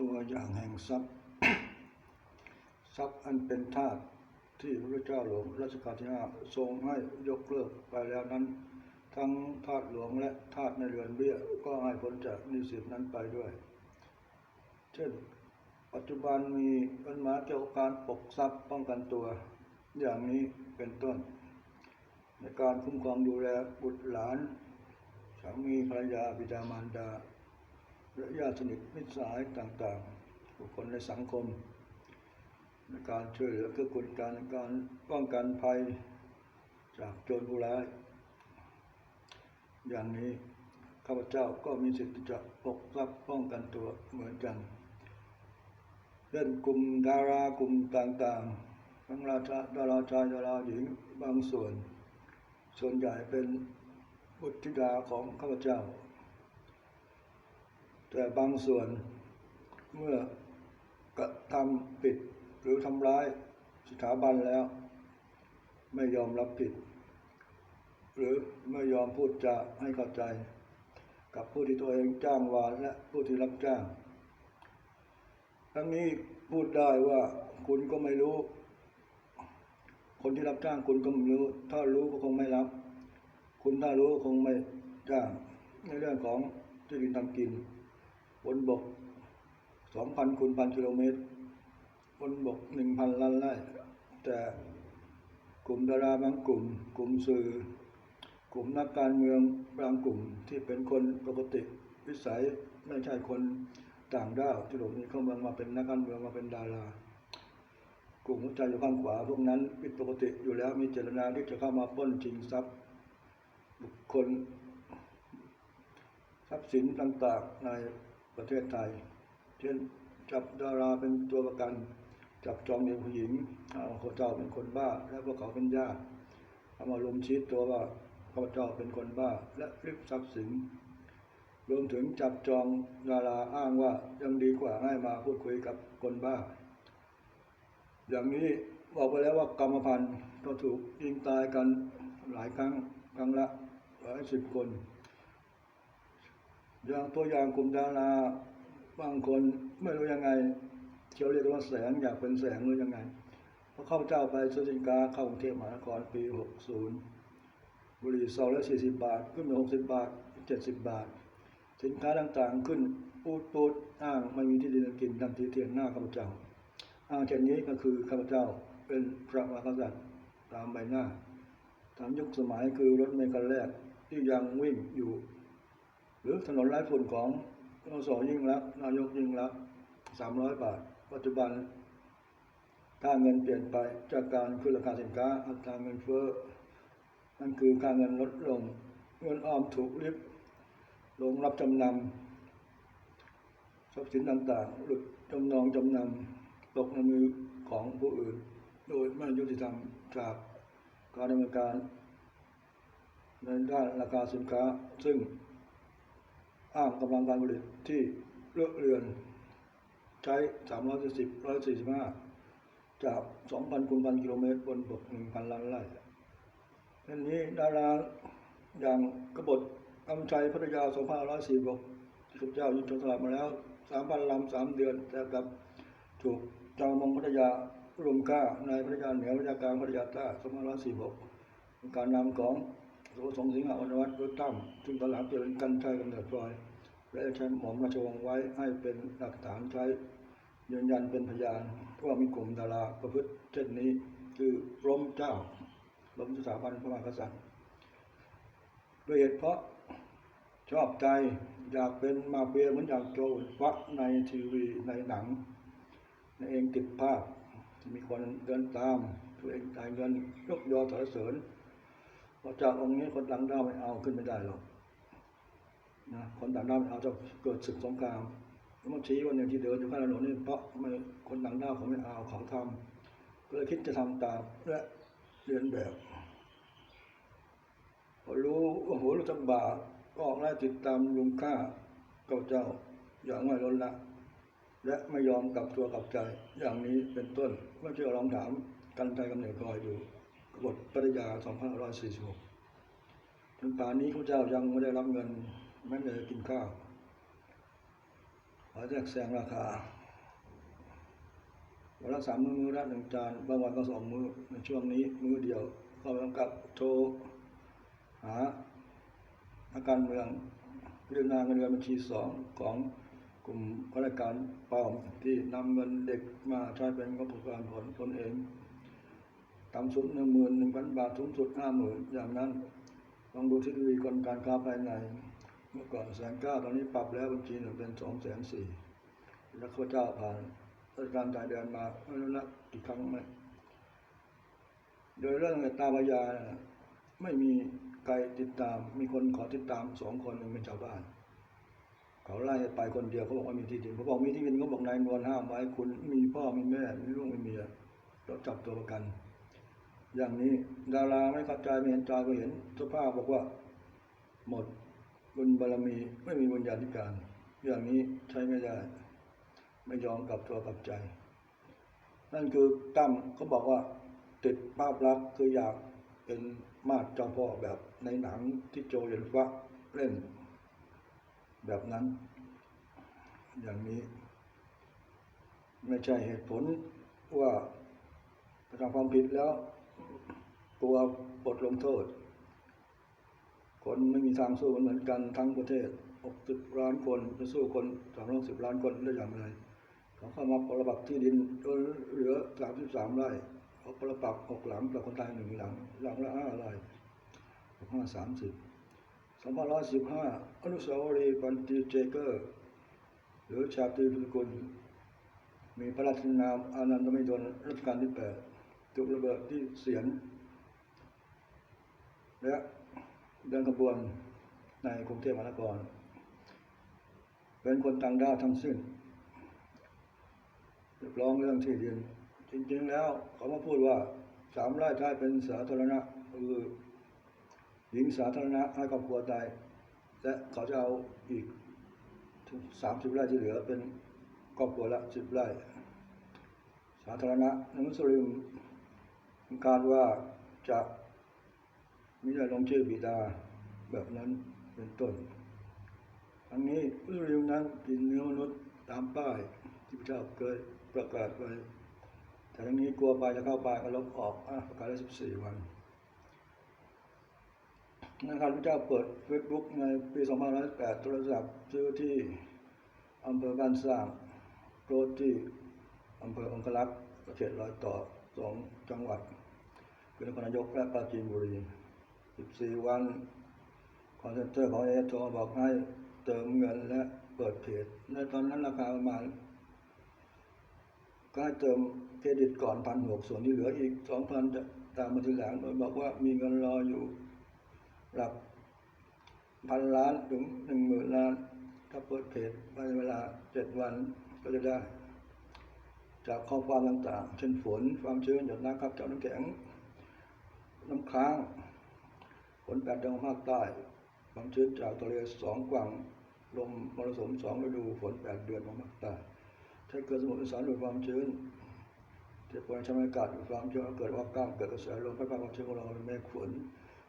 ตัวอย่างแห่งทรัพย์ ทรัพย์อันเป็นธาตุที่พระเจ้าหลวงรัชกาลที่ห้าทรงให้ยกเลิกไปแล้วนั้น ทั้งธาตุหลวงและธาตุในเรือนเบี้ยก็ให้พ้นจากนิสิตนั้นไปด้วย เช่น ปัจจุบันมีปัญหาเกี่ยวกับการปกทรัพย์ป้องกันตัวอย่างนี้เป็นต้น ในการคุ้มครองดูแลบุตรหลานสามีภรรยาบิดามารดา และญาติสนิทมิตรสหายต่างๆบุคคลในสังคมในการช่วยเหลือเกื้อกูลกันในการป้องกันภัยจากโจรผู้ร้ายอย่างนี้ข้าพเจ้าก็มีสิทธิ์จะปกรัพย์ป้องกันตัวเหมือนกันเล่นกลุ่มดารากลุ่มต่างๆ ทั้งราชาดาราชายดาราหญิงบางส่วน ส่วนใหญ่เป็นบุตรธิดาของข้าพเจ้า แต่บางส่วนเมื่อกระทำผิดหรือทำร้ายสถาบันแล้ว ไม่ยอมรับผิด หรือไม่ยอมพูดจาให้เข้าใจ กับผู้ที่ตัวเองจ้างวานและผู้ที่รับจ้าง ทั้งนี้พูดได้ว่าคุณก็ไม่รู้ คนที่รับจ้างคุณก็ไม่รู้ ถ้ารู้ก็คงไม่รับ คุณถ้ารู้ก็คงไม่จ้างในเรื่องของที่ดินทำกิน บนบกสองพันคูณพันกิโลเมตร บนบกหนึ่งพันล้านไร่แต่กลุ่มดาราบางกลุ่ม กลุ่มสื่อ กลุ่มนักการเมืองบางกลุ่มที่เป็นคนปกติวิสัยไม่ใช่คนต่างด้าวที่หลบหนีเข้าเมืองมาเป็นนักการเมืองมาเป็นดารา กลุ่มหัวใจอยู่ข้างขวาพวกนั้นผิดปกติอยู่แล้วมีเจตนาที่จะเข้ามาป้นชิงทรัพย์ บุคคล ทรัพย์สินต่างๆใน ประเทศไทย เช่นจับดาราเป็นตัวประกัน จับจองเด็กผู้หญิงเอาเขาเจ้าเป็นคนบ้า และพวกเขาเป็นญาติเอามาลมชี้ตัวว่าเขาเจ้าเป็นคนบ้า และริบทรัพย์สินรวมถึงจับจองดาราอ้างว่ายังดีกว่าให้มาพูดคุยกับคนบ้า อย่างนี้บอกไปแล้วว่ากรรมพันธุ์ก็ถูกยิงตายกันหลายครั้งครั้งละหลายสิบคน อย่างตัวอย่างกลุ่มดาราบางคนไม่รู้ยังไงเชียวเรียกว่าแสงอยากเป็นแสงหรือยังไงพอเข้าเจ้าไปซื้อสินค้าเข้ากรุงเทพมหานครปี 60 บุหรี่ซองละ40 บาท ขึ้นเป็น60 บาท 70 บาท สินค้าต่างๆขึ้นปูดปูดอ้างไม่มีที่ดินกินทำทีเทียนหน้าข้าพเจ้าอ้างเช่นนี้ก็คือข้าพเจ้าเป็นพระมหากษัตริย์ตามใบหน้าตามยุคสมัยคือรถเมล์คันแรกที่ยังวิ่งอยู่ หรือถนนไร้ฝุ่นของนสยิ่งรักนายกยิ่งรักสามร้อยบาท ปัจจุบันค่าเงินเปลี่ยนไปจากการขึ้นราคาสินค้าอัตราเงินเฟ้อนั่นคือค่าเงินลดลง เงินออมถูกริบลงรับจำนำทรัพย์สินต่างๆหลุดจำนองจำนำตกในมือของผู้อื่น โดยไม่ยุติธรรมจากการดำเนินการในด้านราคาสินค้าซึ่ง อ้างกำลังการผลิตที่เลือกเรือน ใช้340 145 จาก 2,000คูณพันกิโลเมตรบนบก1,000 ล้านไร่ทีนี้ดาราอย่างกบฏกำชัยพัทยา2546ที่ข้าพเจ้ายิงโจรสลัดมาแล้ว 3,000ลำ3เดือน แต่กับถูกจ้ามงพัทยารุมฆ่าในพัทยาเหนือพัทยากลางพัทยาใต้2546เป็นการนำของโสสงสิงหาวรรณวัฒน์รถตั้มซึ่งตอนหลังเปลี่ยนเป็นกันชัยกำเนิดพลอย และใช้หมอมาชวงไว้ให้เป็นหลักฐานใช้ยืนยันเป็นพยานว่ามีกลุ่มดาราประพฤติเช่นนี้คือล้มเจ้าล้มสถาบันพระมหากษัตริย์ด้วยเหตุเพราะชอบใจอยากเป็นมาเฟียเหมือนอย่างโจรวักในทีวีในหนังในเองติดภาพที่มีคนเดินตาม ตัวเองจ่ายเงินยกยอสรรเสริญพอจากองค์นี้คนต่างด้าไม่เอาขึ้นไม่ได้หรอก นะคนต่างด้าวเอาจะเกิดศึกสงครามแล้วมันชี้วันหนึ่งที่เดินอยู่ข้างถนนนี่เพราะไม่คนต่างด้าวเขาไม่เอาเขาทำก็เลยคิดจะทำตามและเรียนแบบพอรู้โอ้โหรู้จักบาปก็ออกไล่ติดตามลุงฆ่าเก้าเจ้าอย่างไม่ลดละ และไม่ยอมกลับตัวกลับใจอย่างนี้เป็นต้นเมื่อเชื่อลองถามกันใจกำเนิดพลอยดูกฎปริยา2546ถึงป่านนี้พระเจ้ายังไม่ได้รับเงิน แม้แต่กินข้าวขอแทรกแซงราคาวันละสามมือมือละหนึ่งจานบางวันก็สองมือในช่วงนี้มือเดียวก็กำกับโทรหานัการเมืองเรื่องงานเงินเดือนบัญชีสองของกลุ่มข้าราชการปลอมที่นำเงินเด็กมาใช้เป็นงบประมาณผลตนเองต่ำสุดหนึ่งหมื่นหนึ่งพันบาทสูงสุดห้าหมื่นอย่างนั้นลองดูที่ดีกลการค้าภายใน เมื่อก่อนแสนเก้าตอนนี้ปรับแล้วบัญชีหนึ่งเป็นสองแสนสี่แล้วข้าเจ้าผ่านราชการจ่ายเดือนมาไม่รู้นักกี่ครั้งไหมโดยเรื่องตาพยาไม่มีใครติดตาม มีคนขอติดตามสองคนหนึ่งเป็นชาวบ้าน เขาไล่ไปคนเดียวเขาบอกว่ามีที่ดินเขาบอกมีที่ดินเขาบอกนายนวลห้ามไว้คุณมีพ่อมีแม่มีลูกมีเมียเราจับตัวประกัน อย่างนี้ดาราไม่เข้าใจไม่เห็นใจก็เห็นสภาพบอกว่า หมด บุญบารมีไม่มีบุญญาธิการ อย่างนี้ใช้ไม่ได้ ไม่ยอมกลับตัวกลับใจ นั่นคือตั้มเขาบอกว่า ติดภาพลักษณ์คืออยากเป็นมาดเจ้าพ่อแบบในหนังที่โจเยนฟ้าเล่น แบบนั้น อย่างนี้ ไม่ใช่เหตุผลว่ากระทำความผิดแล้ว ตัวบทลงโทษ คนไม่มีทางสู้มันเหมือนกันทั้งประเทศ 60 ล้านคนจะสู้คน360ล้านคนได้อย่างไรเขาเข้ามาปรบักที่ดินเหลือ 33 ไร่เขาปรปักหกหลังต่อคนตายหนึ่งหลัง หลังละห้าไร่ห้าสามสิบสองพันร้อยสิบห้าอนุสาวรีย์บันตีเจเกอร์ หรือชาตรีพิกุลมีพระราชนามอานันทมิดลรัชกาลที่แปดถูกระเบิดที่เสียน และ เดินขบวนในกรุงเทพมหานคร เป็นคนต่างด้าวทั้งสิ้นเรียกร้องเรื่องที่ดิน จริง ๆ แล้วเขามาพูดว่าสามไร่ถ้ายเป็นสาธารณะคือหญิงสาธารณะให้ครอบครัวตายและเขาจะเอาอีกสามสิบไร่ที่เหลือเป็นครอบครัวละสิบไร่ สาธารณะในมุสลิมคาดว่าจะ มิได้ลงชื่อบิดาแบบนั้นเป็นต้นอันนี้มุสลิมนั้นกินเนื้อมนุษย์ตามป้ายที่พระเจ้าเคยประกาศไว้แต่ทั้งนี้กลัวไปจะเข้าไปก็ลบออกอประกาศได้สิบสี่วันนะครับพระเจ้าเปิดเฟซบุ๊กในปี2508โทรศัพท์ซื้อที่อำเภอบ้านสร้างโรถที่อำเภอองคลักษ์เขตรอยต่อสองจังหวัดคือนครนายกและปราจีนบุรี 14 วันคอนเซนเตอร์ของเอโทรบอกให้เติมเงินและเปิดเพจในตอนนั้นราคาประมาณก็ให้เติมเครดิตก่อนพันหกส่วนที่เหลืออีกสองพันจะตามมาทีหลังโดยบอกว่ามีเงินรออยู่หลักพันล้านถึงหนึ่งหมื่นล้าน ถ้าเปิดเพจภายในเวลาเจ็ดวันก็จะได้ จากข้อความต่างๆ เช่นฝน ความชื้นหยดน้ำครับเจ้าน้ำแข็ง น้ำค้าง ฝนแปดจังหวัดภาคใต้ความชื้นจากทะเลสองกว่างลมมรสุมสองฤดูฝนแปดเดือนของภาคใต้ถ้าเกิดสมุทรสาครดูดความชื้นเจ็บปวดชั้นอากาศดูดความชื้นเกิดว่ากล้ามเกิดกระแสลมพัดพาความชื้นของเราเป็นเมฆฝน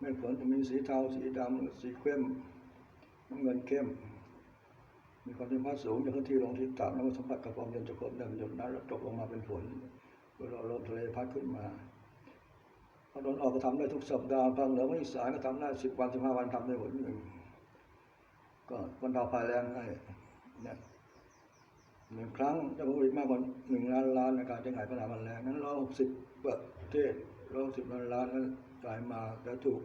เมฆฝนจะมีสีเทาสีดำสีเข้มน้ำเงินเข้ม มีความชื้นพัดสูงจากพื้นที่ลงที่ต่ำแล้วมาสัมผัสกับความเย็นจากความเย็นหยดน้ำแล้วตกลงมาเป็นฝนเวลาลมทะเลพัดขึ้นมา พอโดนออกก็ทำได้ทุกสัปดาห์ภาคเหนือภาคอีสานก็ทำได้สิบวันสิบห้าวันทำได้หมดหนึ่งก็บรรเทาภัยแรงให้เนี่ยหนึ่งครั้งจะผลิตมากกว่าหนึ่งล้านล้านในการใช้ขายปัญหามันแรงนั้นร้อยหกสิบประเทศร้อยสิบล้านล้านนั้นจ่ายมาแต่ถูก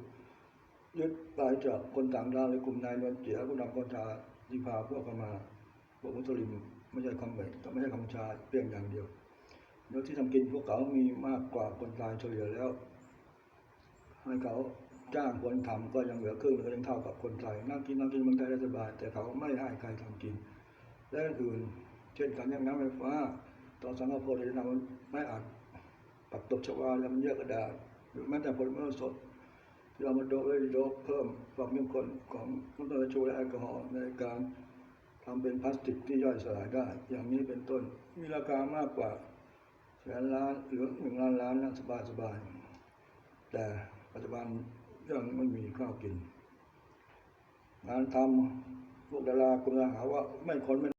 ยึดไปจากคนต่างด้าวหรือกลุ่มนายนวลเจียผู้นำคนชาที่พาพวกเข้ามาพวกมุสลิมไม่ใช่คำเหมยไม่ใช่คำชาเพียงอย่างเดียวแล้วที่ทำกินพวกเขามีมากกว่าคนตายเฉลี่ยแล้ว ให้เขาจ้างคนทำก็ยังเหลือครึ่งก็ยังเท่ากับคนไทยนั่งกินนั่งกินเมืองไทยได้สบายแต่เขาไม่ให้ใครทำกิน และอื่นเช่นการแยกน้ำไฟฟ้าตอนสังกะโพธินำไม่อาจปักตบชวาแล้วมันเยอะกระดาษหรือแม้แต่ผลไม้สดเรามาโดบไว้โดบเพิ่มความเข้มข้นของน้ำตาลชูและแอลกอฮอล์ในการทำเป็นพลาสติกที่ย่อยสลายได้ อย่างนี้เป็นต้น มีราคามากกว่าแสนล้านหรือหนึ่งล้านล้านนะสบายสบายแต่ ปัจจุบันยังไม่มีข้าวกินงานทำพวกดาราคุณหาว่าไม่คนไม่